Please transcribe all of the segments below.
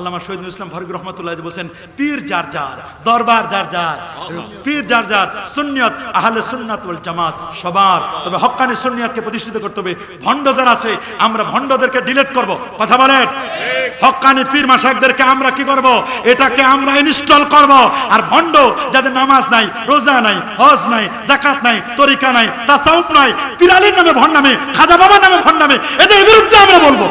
আল্লামা শহীদুল ইসলাম ফারুক রহমতুল্লাহ বলছেন, পীর যার যার, দরবার যার যার, পীর যার যার, সুন্নিয়ত আহলে সুন্নাত ওয়াল জামাত সবার। তবে হক্কানি সুন্নিয়তকে প্রতিষ্ঠিত করতে হবে। ভণ্ড যারা আছে, আমরা ভণ্ডদেরকে ডিলিট করব। কথা বলেন? হক্কানি পীর মাসাকদেরকে আমরা কি করব? এটাকে আমরা ইনস্টল করব। আর ভণ্ড যাদের নামাজ নাই, রোজা নাই, হজ নাই জাকাত নাই, তরিকা নাই, তাসাউফ নাই, পিরালির নামে ভণ্ডামে, খাজা বাবার নামে ভণ্ডামে, এদের বিরুদ্ধে আমরা বলব।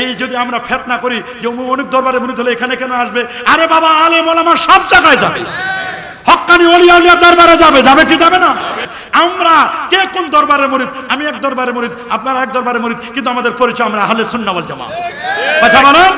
এই যদি আমরা ফেতনা করি যে অমুক দরবারে মনে হলে এখানে কেন আসবে? আরে বাবা আলে মোলামা সব জায়গায় যাবে। হকানি অলিয়া উলিয়া দরবারে যাবে। যাবে কি যাবে না? আমরা কে কোন দরবারে মরিদ? আমি এক দরবারে মরিদ, আপনারা এক দরবারে মরিদ, কিন্তু আমাদের পরিচয় আমরা আহলে সুন্নাবল জামা কথা বলেন?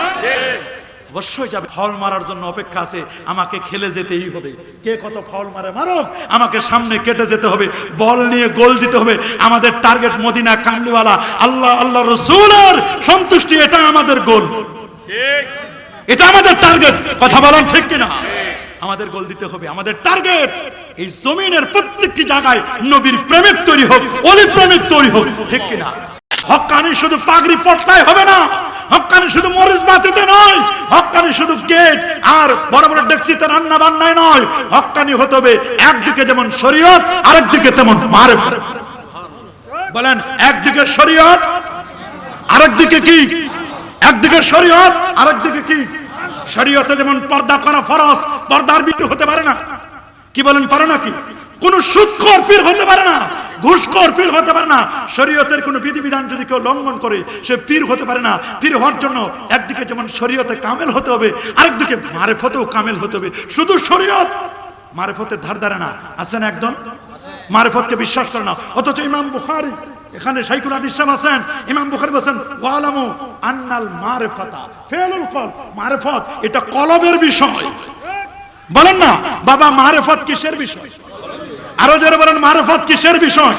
অবশ্যই যাবে। ফল মারার জন্য অপেক্ষা আছে। আমাকে খেলে যেতেই হবে। কে কত ফল মারে মারক? আমাকে সামনে কেটে যেতে হবে। বল নিয়ে গোল দিতে হবে। আমাদের টার্গেট মদিনা কামলিওয়ালা। আল্লাহ আল্লাহ রসুলের সন্তুষ্টি এটা আমাদের গোল। এটা আমাদের টার্গেট কথা বলেন ঠিক কিনা? আমাদের গোল দিতে হবে। আমাদের টার্গেট এই জমিনের প্রত্যেকটি জায়গায় নবীর প্রেমিক তৈরি হোক অলি প্রেমিক তৈরি হোক। ঠিক কিনা? হকানি শুধু পাগড়ি পটনায় হবে না। হকানি শুধু মরিচ বাতিতে নয়। হকানি শুধু গেট আর বড় বড় ডেক্সিতে রান্না বান্নায় নয়। হকানি হতে হবে একদিকে যেমন শরীয়ত, আরেকদিকে তেমন মারে বলেন, একদিকে শরীয়ত, আরেকদিকে কি? একদিকে শরীয়ত, আরেকদিকে কি? শরীয়তে যেমন পর্দা করা ফরজ, পর্দার বিক্রি হতে পারে না। কি বলেন, পারে না কি? কোন সুৎখর পীর হতে পারে না। ঘুষখোর পীর হতে পারে না। শরীয়তের কোনো বিধিবিধান যদি কেউ লঙ্ঘন করে, সে পীর হতে পারে না। পীর হওয়ার জন্য একদিকে যেমন শরীয়তে কামেল হতে হবে, আরেকদিকে মারেফতেও কামেল হতে হবে। শুধু শরীয়ত মারেফতের ধার ধারে না। আছে না একদম? মারেফতকে বিশ্বাস করে না। অথচ ইমাম বুখারী, এখানে শাইকুল হাদিস সাহেব আছেন। ইমাম বুখারী বলেন ওয়ালামু আন্নাল মারিফাতা। ফেলুল কল মারিফত, এটা কলবের বিষয়। বলেন না, বাবা, মারিফত কিসের বিষয়? আরও যারা বলেন, মারিফত কিসের বিষয়?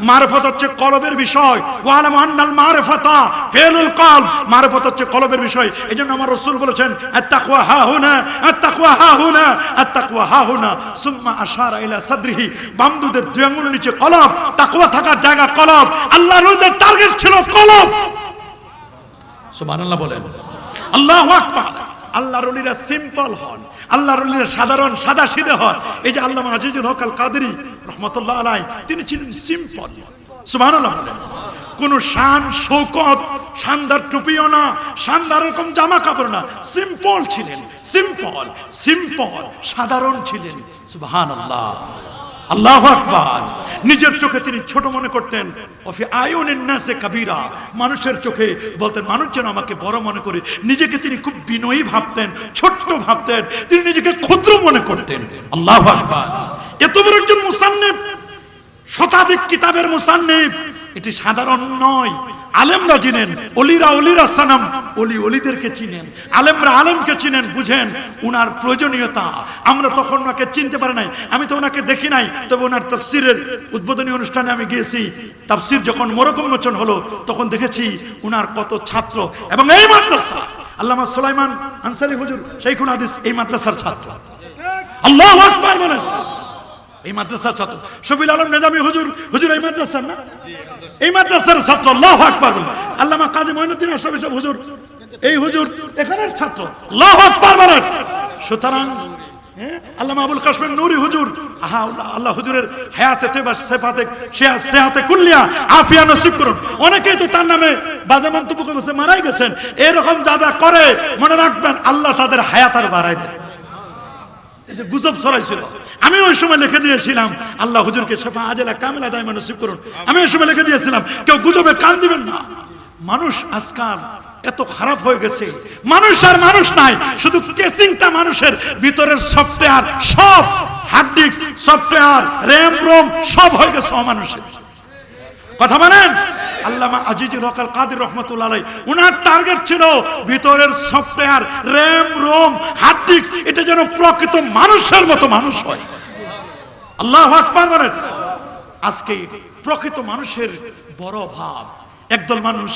মারফত হচ্ছে কলবের বিষয়। ওয়ালাম আন্নাল মারফাতা ফেলুল কলব। মারফত হচ্ছে কলবের বিষয়। এজন্য আমার রাসূল বলেছেন, আত্তাকওয়া হা হুনা, আত্তাকওয়া হা হুনা, আত্তাকওয়া হা হুনা, সুম্মা আশারা ইলা সাদরিহি। বামদুদের দুই আঙ্গুল নিচে কলব, তাকওয়া থাকার জায়গা কলব। আল্লাহর রুদের টার্গেট ছিল কলব। সুবহানাল্লাহ বলেন। আল্লাহু আকবার। আল্লাহর রলিরা সিম্পল হন, আল্লাহর রলিরা সাধারণ সাদা সিদে হন। এই যে আল্লাহ আজিজুল হক আল কাদেরি রহমতুল্লাহ আলাই তিনি ছিলেন সিম্পল। সুবহানাল্লাহ কোন শান, শৌকত, শানদার টুপিও না, শানদার রকম জামা কাপড় না, সিম্পল ছিলেন, সিম্পল সিম্পল, সাধারণ ছিলেন। সুবাহ আল্লাহ আকবার। নিজের চোখে তিনি ছোট মনে করতেন অফি আয়নের নাসে কাবিরা। মানুষের চোখে বলতেন, মানুষ যেন আমাকে বড় মনে করে। নিজেকে তিনি খুব বিনয়ী ভাবতেন, ছোট্ট ভাবতেন, তিনি নিজেকে ক্ষুদ্র মনে করতেন। আল্লাহ আকবার। এত বড় একজন মুসান্নেব শতাধিক কিতাবের মুসান্নেব এটি সাধারণ নয়। আলেমরা চিনেন, অলিরা অলিরা সানাম, অলি অলিদেরকে চিনেন, আলেমরা আলেমকে চিনেন, বুঝেন, উনার প্রয়োজনীয়তা, আমরা তখন ওনাকে চিনতে পারি নাই, আমি তো ওনাকে দেখি নাই, তবে ওনার তাফসিরের উদ্বোধনী অনুষ্ঠানে আমি গিয়েছি, তাফসির যখন মোরকম মোচন হলো, তখন দেখেছি উনার কত ছাত্র, এবং এই মাদ্রাসা, আল্লামা সুলাইমান আনসারি হুজুর, শাইখুল হাদিস, এই মাদ্রাসার ছাত্র। আল্লাহ বলেন। এই মাদ্রাসার ছাত্র। শফিল আলম নেজামি হুজুর হুজুর এই মাদ্রাসার না? এই মাদ্রাসার ছাত্র আল্লাহ আকবার আল্লামা কাজী মঈনুদ্দিন আশরাফ সব হুজুর এই হুজুর এখানের ছাত্র। আল্লাহ আকবার বলেন। সুতরাং হ্যাঁ, আল্লামা আবুল কাশ্মীর নুরি হুজুর আহা আল্লাহ- হুজুরের হায়াতে তেবা সেফাতে সেহাত কুল্লিয়া আফিয়া নসিব করুন। অনেকেই তো তার নামে বাজে মন্তব্য করে মারাই গেছেন। এরকম যা যা করে মনে রাখবেন আল্লাহ তাদের হায়াত আর বাড়াই দেন যে গুজব ছড়াইছিল। আমি ওই সময় লিখে দিয়েছিলাম, আল্লাহ হুজুরকে শেফা আজেলা কামেলা দায় নসিব করুন। আমি ওই সময় লিখে দিয়েছিলাম, কেউ গুজবে কান দিবেন না। মানুষ আজকাল এত খারাপ হয়ে গেছে। মানুষ আর মানুষ নাই, শুধু কেসিংটা মানুষের, ভিতরের সফটওয়্যার সব hard disk software RAM ROM সব হয়ে গেছে অমানুষের। কথা মানেন আল্লামা আজিজুল হকাল কাদের রহমতুল্লাহ ওনার টার্গেট ছিল ভিতরের software RAM ROM hard disk এটা যেন প্রকৃত মানুষের মতো মানুষ হয়। আল্লাহ আকবার বলেন। আজকে প্রকৃত মানুষের বড় ভাব একদল মানুষ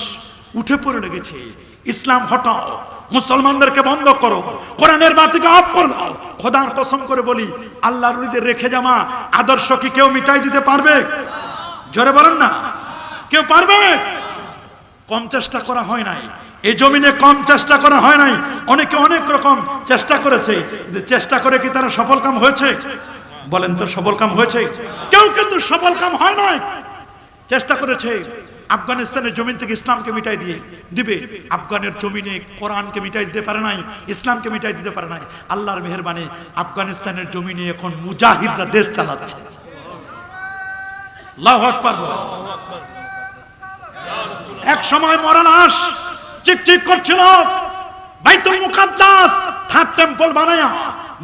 উঠে পড়ে লেগেছে। ইসলাম হটাও। মুসলমানদেরকে বন্ধ করো। কোরআনের বাতিকে অফ করে দাও। খোদার কসম করে বলি, আল্লাহর রেখে জামা আদর্শ কি কেউ মিটাই দিতে পারবে? জোরে বলেন না। কেউ পারবে? কম চেষ্টা করা হয় নাই। এই জমিনে কম চেষ্টা করা হয় নাই। অনেকে অনেক রকম চেষ্টা করেছে। চেষ্টা করে কি তারা সফল কাম হয়েছে? বলেন তো সফল কাম হয়েছে? কেউ কিন্তু সফল কাম হয় নাই। চেষ্টা করেছে আফগানিস্তানের জমিন থেকে ইসলামকে মিটাই দিয়ে দিবে। আফগানের জমিনে কোরআনকে মিটাই দিতে পারে নাই, ইসলামকে মিটাই দিতে পারে নাই। আল্লাহর মেহরবানি, আফগানিস্তানের জমিনে এখন মুজাহিদরা দেশ চালাচ্ছে। আকবার বলেন। এক সময় মরা লাশ চিকচিক করছিল, বাইতুল মুকাদ্দাস থার্ড টেম্পল বানায়া,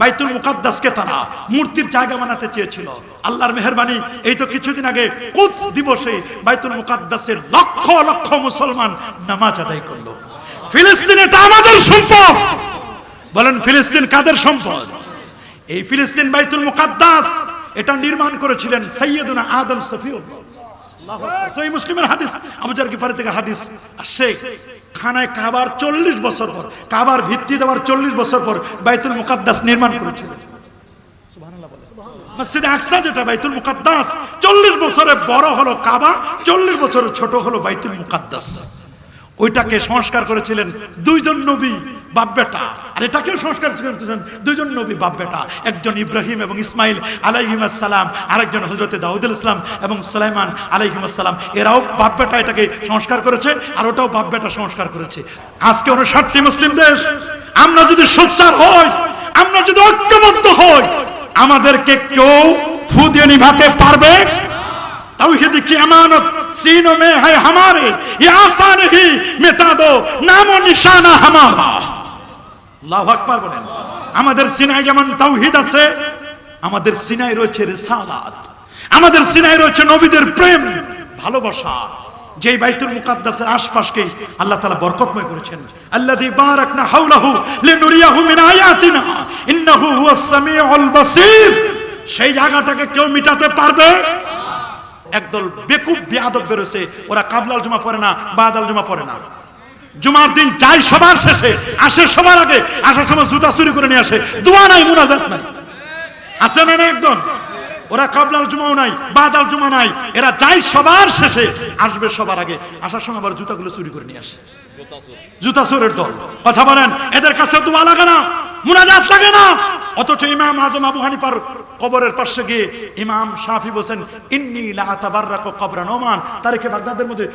বাইতুল মুকাদ্দাসকে তারা মূর্তির জায়গা বানাতে চেয়েছিল। আল্লাহর মেহরবানি, এই তো কিছুদিন আগে কুদস দিবসে বাইতুল মুকাদ্দাসের লক্ষ লক্ষ মুসলমান নামাজ আদায় করল। ফিলিস্তিন এটা আমাদের সম্পদ। বলেন, ফিলিস্তিন কাদের সম্পদ? এই ফিলিস্তিন বাইতুল মুকাদ্দাস এটা নির্মাণ করেছিলেন সৈয়দুনা আদম সফিউল্লাহ। সহি মুসলিমের হাদিস, আবু জার গিফারি থেকে হাদিস আসছে খানায় কাবার চল্লিশ বছর পর, কাবার ভিত্তি দেওয়ার চল্লিশ বছর পর বাইতুল মুকাদ্দাস নির্মাণ করেছিল। মসজিদে আকসা যেটা, বাইতুল মুকাদ্দাস, চল্লিশ বছরে বড় হলো কাবা, চল্লিশ বছরে ছোট হলো বাইতুল মুকাদ্দাস। ওইটাকে সংস্কার করেছিলেন দুইজন নবী। বাপ বেটা আর এটাকেও সংস্কার করেছেন দুইজন নবী বাপ বেটা একজন ইব্রাহিম এবং ইসমাইল আলাইহিমাসালাম আরেকজন হজরতে দাউদুল ইসলাম এবং সুলাইমান আলাইহিমাসালাম এরাও বাপ বেটা এটাকে সংস্কার করেছে আর ওটাও বাপ বেটা সংস্কার করেছে আজকে ষাটটি মুসলিম দেশ আমরা যদি সোচ্চার হই আমরা যদি ঐক্যবদ্ধ হই আমাদেরকে কেউ ফু দিয়ে নিভাতে পারবে तौहीद की अमानत सीनों में है हमारे ये आसान ही मिटा दो नाम ও নিশানা हमारा আল্লাহু আকবার বলেন। আমাদের সিনাই যেমন তাওহীদ আছে, আমাদের সিনাই রয়েছে রিসালাত। আমাদের সিনায় রয়েছে নবীদের প্রেম, ভালোবাসা। যেই বাইতুল মুকাদ্দাসের আশপাশকে আল্লাহ তাআলা বরকতময় করেছেন। আল্লাযী বারাকনা হাওলাহু লিনুরিয়াহু মিন আয়াতিনা, ইন্নাহু হুয়াস সামিউল বাসীর। সেই জায়গাটাকে কেউ মিটাতে পারবে? একদল বেকুব বেয়াদব বেরোছে। ওরা কাবলাল জমা পড়ে না, বাদাল জমা পড়ে না। জুমার দিন যাই সবার শেষে, আসে সবার আগে, আসার সময় জুতা চুরি করে নিয়ে আসে। দোয়া নাই, মুনাজাত নাই। আছে না একদম? ওরা কাবলাল জুমাও নাই, বাদাল জুমা নাই। এরা যাই সবার শেষে, আসবে সবার আগে। আসার সময় আবার জুতাগুলো চুরি করে নিয়ে আসে। জুতা চোরের দল। কথা বলেন, এদের কাছে লাগে না, মুনাজাত লাগে না। অথচ ইমাম আজম আবু হানিফার কবরের পাশে গিয়ে ইমাম বলেন ইন্নি কবরান ওমান তারিখে বাগদাদের মধ্যে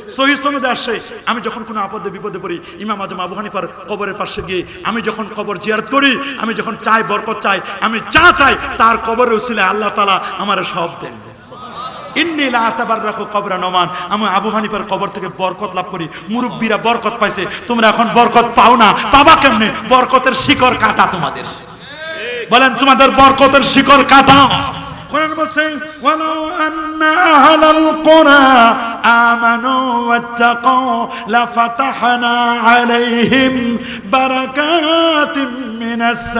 সনদে আসে, আমি যখন কোনো আপদে বিপদে পড়ি, ইমাম আজম আবু হানিফার কবরের পাশে গিয়ে আমি যখন কবর জিয়ারত করি, আমি যখন চাই বরকত চাই, আমি যা চাই, তার কবরের উসিলে আল্লাহ তাআলা আমার সব দেন। ইন্নি লা আতাবাররাকু কবরান ওমান। আমি আবু হানিফার কবর থেকে বরকত লাভ করি। মুরব্বীরা বরকত পাইছে। তোমরা এখন বরকত পাও না। পাবা কেমনে? বরকতের শিকড় কাটা তোমাদের। বলেন, তোমাদের বরকতের শিকড় কাটা। কোরআন বলছে, ওয়ালাউ আন্না আহলাল কুরা আমানু ওয়াত্তাকাউ লাফাতাহনা আলাইহিম বারাকাতিম মিনাস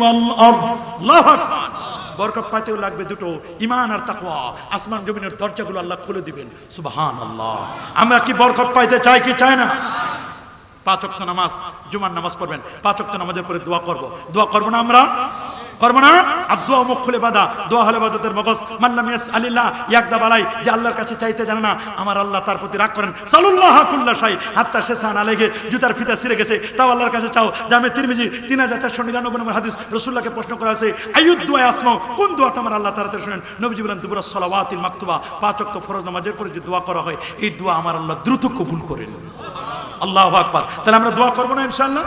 ওয়াল আরদ। আল্লাহু বরকত পাইতেও লাগবে দুটো ইমান আর তাকওয়া। আসমান জমিনের দরজাগুলো আল্লাহ খুলে দিবেন। সুবহানাল্লাহ। আমরা কি বরকত পাইতে চাই কি চাই না? পাঁচ নামাজ, জুমার নামাজ পড়বেন। পাঁচ নামাজের পরে দোয়া করব। দোয়া করব না আমরা? করব না আর দোয়া মুখ খুলে বাদা দোয়া হলে বাদাতের মগজ। মাল্লাম ইয়াস আলিল্লাহ ইয়াকদা বালাই যে আল্লাহর কাছে চাইতে জানে না, আমার আল্লাহ তার প্রতি রাগ করেন। সালুল্লাহ হাকুল্লাহ সাই হাত্তা শেষান আলেগে জুতার ফিতা ছিঁড়ে গেছে। তাও আল্লাহর কাছে চাও। জামে তিরমিজি, তিন হাজার চারশো নিরানব্বই নম্বর হাদিস রসুল্লাহকে প্রশ্ন করা হয়েছে আয়ুদ দোয়া আসমাও কোন দোয়া তোমার আল্লাহ তাড়াতাড়ি শোনেন? নবীজি বলেন, দুপুরা সলাওয়াতিল মাকতুবা, পাঁচ ওয়াক্ত ফরজ নামাজের পরে যে দোয়া করা হয়, এই দোয়া আমার আল্লাহ দ্রুত কবুল করেন। আল্লাহ আকবার। তাহলে আমরা দোয়া করব না ইনশাল্লাহ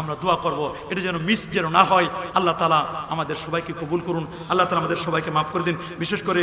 আমরা দোয়া করব। এটা যেন মিস যেন না হয়। আল্লাহ তালা আমাদের সবাইকে কবুল করুন। আল্লাহ তালা আমাদের সবাইকে মাফ করে দিন। বিশেষ করে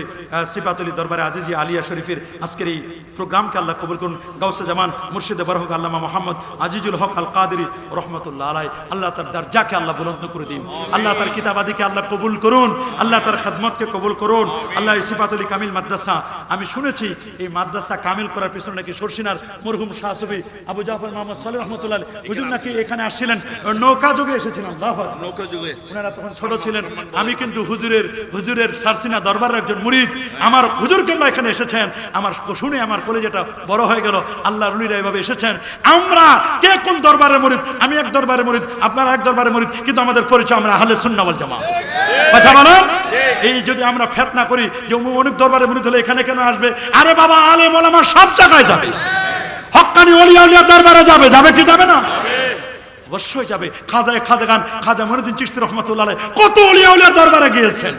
সিপাতলি দরবারে আজিজি আলিয়া শরীফের আজকের এই প্রোগ্রামকে আল্লাহ কবুল করুন। গাউসে জামান, মুর্শিদে বরহক আল্লামা মোহাম্মদ আজিজুল হক আল কাদেরি রহমতুল্লাহ আলাই আল্লাহ তার দরজাকে আল্লাহ বুলন্দ করে দিন। আল্লাহ তার কিতাবাদিকে আল্লাহ কবুল করুন। আল্লাহ তার খাদমতকে কবুল করুন। আল্লাহ এই সিপাতলি কামিল মাদ্রাসা, আমি শুনেছি এই মাদ্রাসা কামিল করার পিছনে নাকি সরসিনার মরহুম শাহসবি আবু জাফর মোহাম্মদ সালেহ রহমতুল্লাহ হুজুর নাকি এখানে আসছিলেন? নৌকা যোগে এসেছিলেন আল্লাহু নৌকা যুগে ওনারা তখন ছোট ছিলেন। আমি কিন্তু হুজুরের হুজুরের সারসিনা দরবারের একজন মুরিদ। আমার হুজুর কেল্লা এখানে এসেছেন। আমার শুনে আমার কলেজেটা বড় হয়ে গেল। আল্লাহ রুলিরা এভাবে এসেছেন। আমরা কে কোন দরবারের মুরিদ? আমি এক দরবারের মুরিদ আপনারা এক দরবারের মুরিদ কিন্তু আমাদের পরিচয় আমরা আহলে সুন্নাহ ওয়াল জামা কথা বলো এই যদি আমরা ফেতনা করি যে অনেক দরবারে মুরিদ হলে এখানে কেন আসবে? আরে বাবা আলেম ওলামা সব জায়গায় যাবে। হক্কানি অলিয়া দরবারে যাবে। যাবে কি যাবে না? অবশ্যই যাবে। খাজায় খাজা গান খাজা মনুদ্দিন চিস্তি রহমতুল্লাহ কত অলিয়া উলিয়ার দরবারে গিয়েছেন।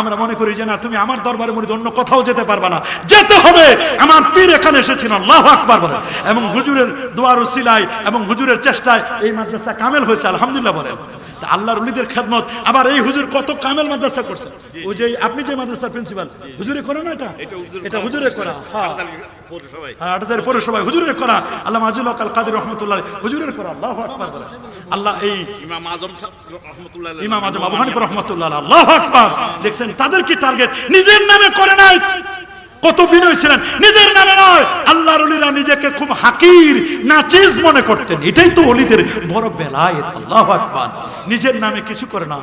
আমরা মনে করি যে না, তুমি আমার দরবারে মরিদ অন্য কোথাও যেতে পারবা না। যেতে হবে। আমার পীর এখানে এসেছিল আল্লাহ আকবার বলে এবং হুজুরের দোয়ার সিলাই এবং হুজুরের চেষ্টায় এই মাদ্রাসা কামেল হয়েছে, আলহামদুলিল্লাহ বলেন। তা আল্লাহর উলিদের খেদমত। আবার এই হুজুর কত কামেল মাদ্রাসা করছে। ওই যে আপনি যে মাদ্রাসার প্রিন্সিপাল হুজুরে করে না এটা? এটা হুজুরে করা। হ্যাঁ। পৌরসভায় হুজুরের করা। আল্লাহ মাজুল কাল কাদের রহমতুল্লাহ হুজুরের করা আল্লাহ আকবার বলে। আল্লাহ এই ইমাম আজম রহমতুল্লাহ ইমাম আজম আবু রহমতুল্লাহ আল্লাহ আকবার। দেখছেন তাদের কি টার্গেট? নিজের নামে করে নাই। কত বিনয় ছিলেন? নিজের নামে নয়। আল্লাহর অলিরা নিজেকে খুব হাকির, নাচিজ মনে করতেন। এটাই তো অলিদের বড় বেলায় আল্লাহ আকবার। নিজের নামে কিছু করে না।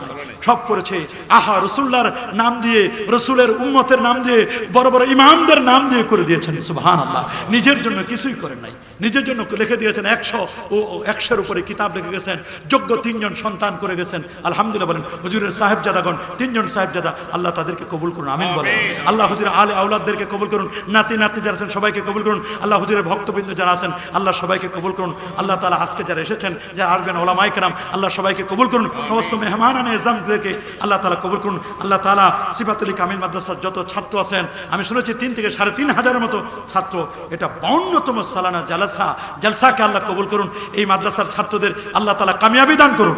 সব করেছে আহা রসুল্লার নাম দিয়ে, রসুলের উম্মতের নাম দিয়ে, বড় বড় ইমামদের নাম দিয়ে করে দিয়েছেন। সুবহান আল্লাহ নিজের জন্য কিছুই করে নাই। নিজের জন্য লিখে দিয়েছেন একশো ও একশোর উপরে কিতাব লিখে গেছেন। যোগ্য তিনজন সন্তান করে গেছেন। আলহামদুলিল্লাহ বলেন হুজুরের সাহেবজাদাগণ তিনজন সাহেবজাদা আল্লাহ তাদেরকে কবুল করুন আমিন বলেন। আল্লাহ হুজুরের আলে আউলাদদেরকে কবুল করুন নাতি নাতি যারা আছেন সবাইকে কবুল করুন আল্লাহ হুজুরের ভক্তবৃন্দ যারা আছেন আল্লাহ সবাইকে কবুল করুন। আল্লাহ তালা আজকে যারা এসেছেন যারা আসবেন ওলামাই কেরাম আল্লাহ সবাইকে কবুল করুন। সমস্ত মেহমান আনে এজামদেরকে আল্লাহ তালা কবুল করুন। আল্লাহ তালা সিফাতুলি কামিল মাদ্রাসার যত ছাত্র আছেন আমি শুনেছি তিন থেকে সাড়ে তিন হাজারের মতো ছাত্র এটা বাউন্নতম সালানা জালসা জলসাকে আল্লাহ কবুল করুন, এই মাদ্রাসার ছাত্রদের আল্লাহ তালা কামিয়াবি দান করুন।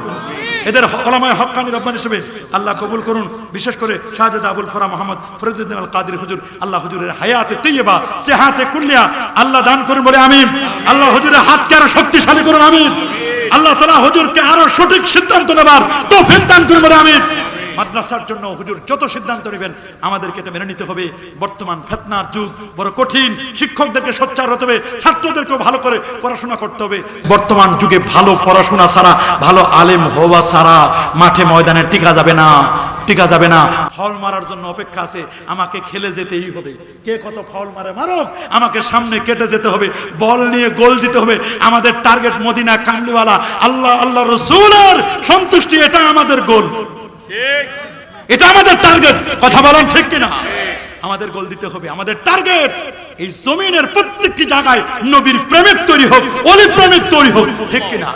এদের ওলামায় হকানি রব্বান হিসেবে আল্লাহ কবুল করুন। বিশেষ করে শাহজাদা আবুল ফরা মোহাম্মদ ফরিদুদ্দিন আল কাদির হুজুর, আল্লাহ হুজুরের হায়াতে তৈয়বা সে হাতে কুল্লিয়া, আল্লাহ দান করুন বলে আমিন। আল্লাহ হুজুরের হাতকে আরও শক্তিশালী করুন, আমিন। আল্লাহ তালা হুজুরকে আরও সঠিক সিদ্ধান্ত নেবার তৌফিক দান করুন বলে আমিন। মাদ্রাসার জন্য হুজুর যত সিদ্ধান্ত নেবেন, আমাদেরকে এটা মেনে নিতে হবে। বর্তমান ফেতনার যুগ, বড় কঠিন, শিক্ষকদেরকে সোচ্চার হতে হবে, ছাত্রদেরকেও ভালো করে পড়াশোনা করতে হবে। বর্তমান যুগে ভালো পড়াশোনা ছাড়া, ভালো আলেম হওয়া ছাড়া মাঠে ময়দানে টিকা যাবে না, টিকা যাবে না। ফল মারার জন্য অপেক্ষা আছে, আমাকে খেলে যেতেই হবে। কে কত ফল মারে মারক, আমাকে সামনে কেটে যেতে হবে। বল নিয়ে গোল দিতে হবে, আমাদের টার্গেট মদিনা কামলিওয়ালা আল্লাহ আল্লাহ রসুলের সন্তুষ্টি, এটা আমাদের গোল। এটা আমাদের টার্গেট কথা বলেন ঠিক কিনা? আমাদের গোল দিতে হবে। আমাদের টার্গেট এই জমিনের প্রত্যেকটি জায়গায় নবীর প্রেমিক তৈরি হোক, অলি প্রেমিক তৈরি হোক, ঠিক কিনা?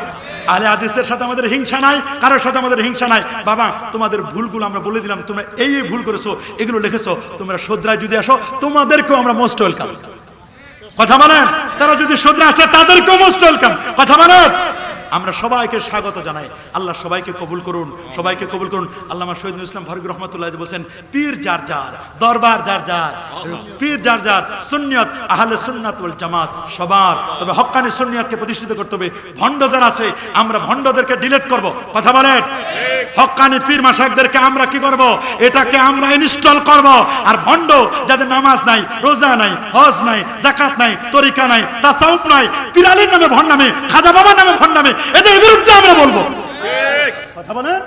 আলে আদেশের সাথে আমাদের হিংসা নাই, কারোর সাথে আমাদের হিংসা নাই। বাবা, তোমাদের ভুলগুলো আমরা বলে দিলাম, তোমরা এই এই ভুল করেছ, এগুলো লিখেছো, তোমরা সদ্রায় যদি আসো, তোমাদেরকেও আমরা মোস্ট ওয়েলকাম কথা বলেন? তারা যদি সদ্রা আসে, তাদেরকেও মোস্ট ওয়েলকাম কথা বলেন? আমরা সবাইকে স্বাগত জানাই। আল্লাহ সবাইকে কবুল করুন, সবাইকে কবুল করুন। আল্লাহ শহীদুল ইসলাম ফারুক রহমতুল্লাহ বলছেন, পীর যার যার, দরবার যার যার, পীর যার যার সুনিয়ত আহলে সুন্নাত জামাত, সবার। তবে হক্কানি সুনিয়তকে প্রতিষ্ঠিত করতে হবে। ভণ্ড যারা আছে, আমরা ভণ্ডদেরকে ডিলেট করব। কথা বলেন? হক্কানি পীর মাসাকদেরকে আমরা কি করব? এটাকে আমরা ইনস্টল করব। আর ভণ্ড যাদের নামাজ নাই, রোজা নাই, হজ নাই জাকাত নাই, তরিকা নাই, তাসাউফ নাই, পিরালির নামে ভণ্ডামে, খাজা বাবার নামে ভণ্ডামে, এদের বিরুদ্ধে আমরা বলব। কথা বলেন?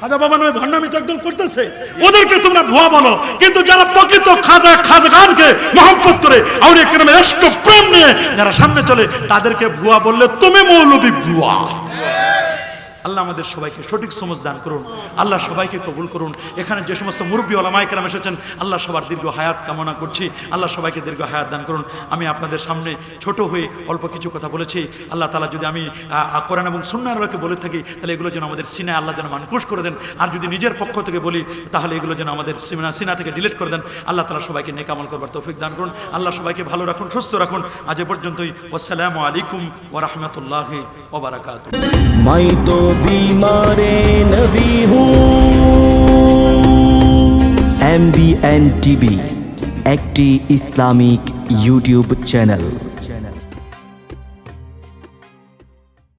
খাজা বাবা নামে ভণ্ডামি তো একদম করতেছে। ওদেরকে তোমরা ভুয়া বলো। কিন্তু যারা প্রকৃত খাজা খাজা খানকে মহব্বত করে আউরে কেরামে এষ্ট প্রেম নিয়ে যারা সামনে চলে, তাদেরকে ভুয়া বললে তুমি মৌলবী ভুয়া। আল্লাহ আমাদের সবাইকে সঠিক সমজ দান করুন। আল্লাহ সবাইকে কবুল করুন। এখানে যে সমস্ত মুরব্বী ওলামায় কেরাম এসেছেন আল্লাহ সবার দীর্ঘ হায়াত কামনা করছি। আল্লাহ সবাইকে দীর্ঘ হায়াত দান করুন। আমি আপনাদের সামনে ছোট হয়ে অল্প কিছু কথা বলেছি। আল্লাহ তালা যদি আমি আহ, কোরআন এবং সুন্নার আলোকে বলে থাকি তাহলে এগুলো যেন আমাদের সিনায় আল্লাহ যেন মানকুশ করে দেন। আর যদি নিজের পক্ষ থেকে বলি তাহলে এগুলো যেন আমাদের সিনা সিনা থেকে ডিলিট করে দেন। আল্লাহ তালা সবাইকে নেকামল করবার তৌফিক দান করুন। আল্লাহ সবাইকে ভালো রাখুন সুস্থ রাখুন। আজ পর্যন্তই। আসসালামু আলাইকুম ওরহমতুল্লাহ ওবরাকাত मैं तो बीमार नबी हूँ এম বি এন টিভি একটি ইসলামিক ইউটিউব চ্যানেল